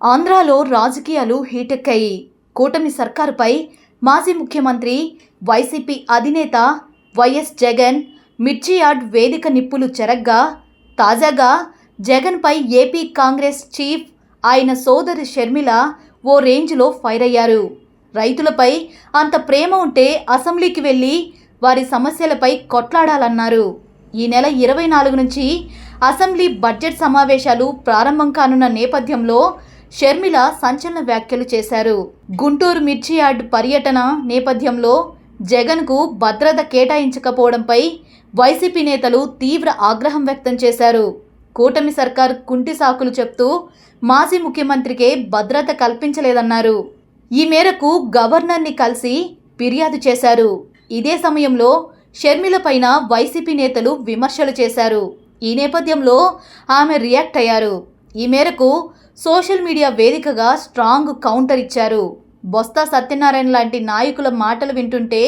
ఆంధ్రాలో రాజకీయాలు హీటెక్కాయి. కూటమి సర్కారుపై మాజీ ముఖ్యమంత్రి వైసీపీ అధినేత వైఎస్ జగన్ మిర్చి యార్డ్ వేదిక నిప్పులు చెరగ్గా తాజాగా జగన్పై ఏపీ కాంగ్రెస్ చీఫ్ ఆయన సోదరి షర్మిల ఓ రేంజ్లో ఫైర్ అయ్యారు రైతులపై అంత ప్రేమ ఉంటే అసెంబ్లీకి వెళ్ళి వారి సమస్యలపై కొట్లాడాలన్నారు. ఈ నెల ఇరవై నాలుగు నుంచి అసెంబ్లీ బడ్జెట్ సమావేశాలు ప్రారంభం కానున్న నేపథ్యంలో షర్మిల సంచలన వ్యాఖ్యలు చేశారు. గుంటూరు మిర్చి యార్డ్ పర్యటన నేపథ్యంలో జగన్కు భద్రత కేటాయించకపోవడంపై వైసీపీ నేతలు తీవ్ర ఆగ్రహం వ్యక్తం చేశారు. కూటమి సర్కార్ కుంటి సాకులు చెప్తూ మాజీ ముఖ్యమంత్రికే భద్రత కల్పించలేదన్నారు. ఈ మేరకు గవర్నర్ని కలిసి ఫిర్యాదు చేశారు. ఇదే సమయంలో షర్మిల పైన వైసీపీ నేతలు విమర్శలు చేశారు. ఈ నేపథ్యంలో ఆమె రియాక్ట్ అయ్యారు. ఈ మేరకు సోషల్ మీడియా వేదికగా స్ట్రాంగ్ కౌంటర్ ఇచ్చారు. బొత్స సత్యనారాయణ లాంటి నాయకుల మాటలు వింటుంటే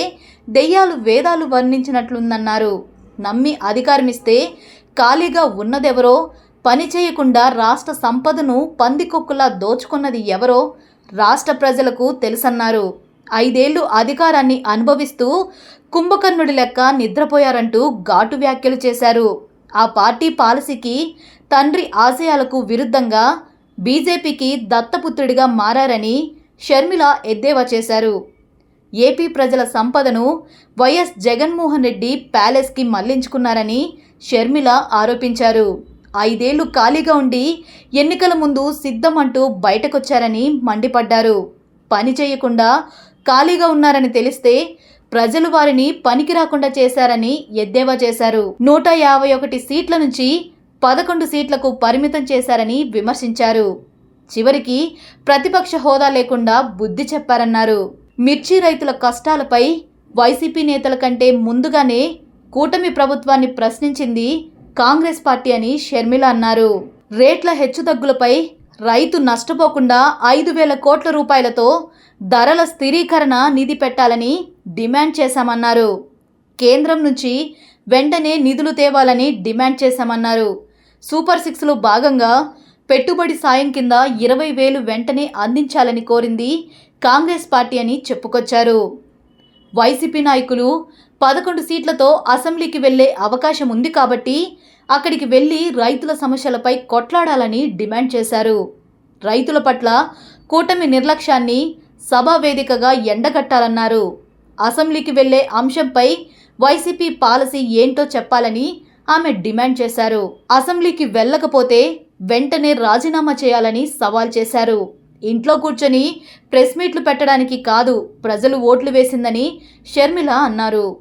దెయ్యాలు వేదాలు వర్ణించినట్లుందన్నారు. నమ్మి అధికారమిస్తే ఖాళీగా ఉన్నదెవరో పని చేయకుండా రాష్ట్ర సంపదను పందికొక్కులా దోచుకున్నది ఎవరో రాష్ట్ర ప్రజలకు తెలుసన్నారు. ఐదేళ్ళు అధికారాన్ని అనుభవిస్తూ కుంభకర్ణుడి లెక్క నిద్రపోయారంటూ ఘాటు వ్యాఖ్యలు చేశారు. ఆ పార్టీ పాలసీకి తండ్రి ఆశయాలకు విరుద్ధంగా బీజేపీకి దత్తపుత్రుడిగా మారారని షర్మిల ఎద్దేవా చేశారు. ఏపీ ప్రజల సంపదను వైఎస్ జగన్మోహన్ రెడ్డి ప్యాలెస్కి మళ్ళించుకున్నారని షర్మిల ఆరోపించారు. ఐదేళ్ళు ఖాళీగా ఉండి ఎన్నికల ముందు సిద్ధం అంటూ బయటకొచ్చారని మండిపడ్డారు. పని చేయకుండా ఖాళీగా ఉన్నారని తెలిస్తే ప్రజలు వారిని పనికి రాకుండా చేశారని ఎద్దేవా చేశారు. నూట యాభై ఒకటి సీట్ల నుంచి పదకొండు సీట్లకు పరిమితం చేశారని విమర్శించారు. చివరికి ప్రతిపక్ష హోదా లేకుండా బుద్ధి చెప్పారన్నారు. మిర్చి రైతుల కష్టాలపై వైసీపీ నేతల కంటే ముందుగానే కూటమి ప్రభుత్వాన్ని ప్రశ్నించింది కాంగ్రెస్ పార్టీ అని షర్మిల అన్నారు. రేట్ల హెచ్చుతగ్గులపై రైతు నష్టపోకుండా ఐదు వేల కోట్ల రూపాయలతో ధరల స్థిరీకరణ నిధి పెట్టాలని డిమాండ్ చేశామన్నారు. కేంద్రం నుంచి వెంటనే నిధులు తేవాలని డిమాండ్ చేశామన్నారు. సూపర్ సిక్స్లో భాగంగా పెట్టుబడి సాయం కింద ఇరవై వేలు వెంటనే అందించాలని కోరింది కాంగ్రెస్ పార్టీ అని చెప్పుకొచ్చారు. వైసీపీ నాయకులు పదకొండు సీట్లతో అసెంబ్లీకి వెళ్ళే అవకాశం ఉంది కాబట్టి అక్కడికి వెళ్ళి రైతుల సమస్యలపై కొట్లాడాలని డిమాండ్ చేశారు. రైతుల పట్ల కూటమి నిర్లక్ష్యాన్ని సభా వేదికగా ఎండగట్టాలన్నారు. అసెంబ్లీకి వెళ్ళే అంశంపై వైసీపీ పాలసీ ఏంటో చెప్పాలని ఆమె డిమాండ్ చేశారు. అసెంబ్లీకి వెళ్ళకపోతే వెంటనే రాజీనామా చేయాలని సవాల్ చేశారు. ఇంట్లో కూర్చొని ప్రెస్ మీట్లు పెట్టడానికి కాదు ప్రజలు ఓట్లు వేసిందని షర్మిల అన్నారు.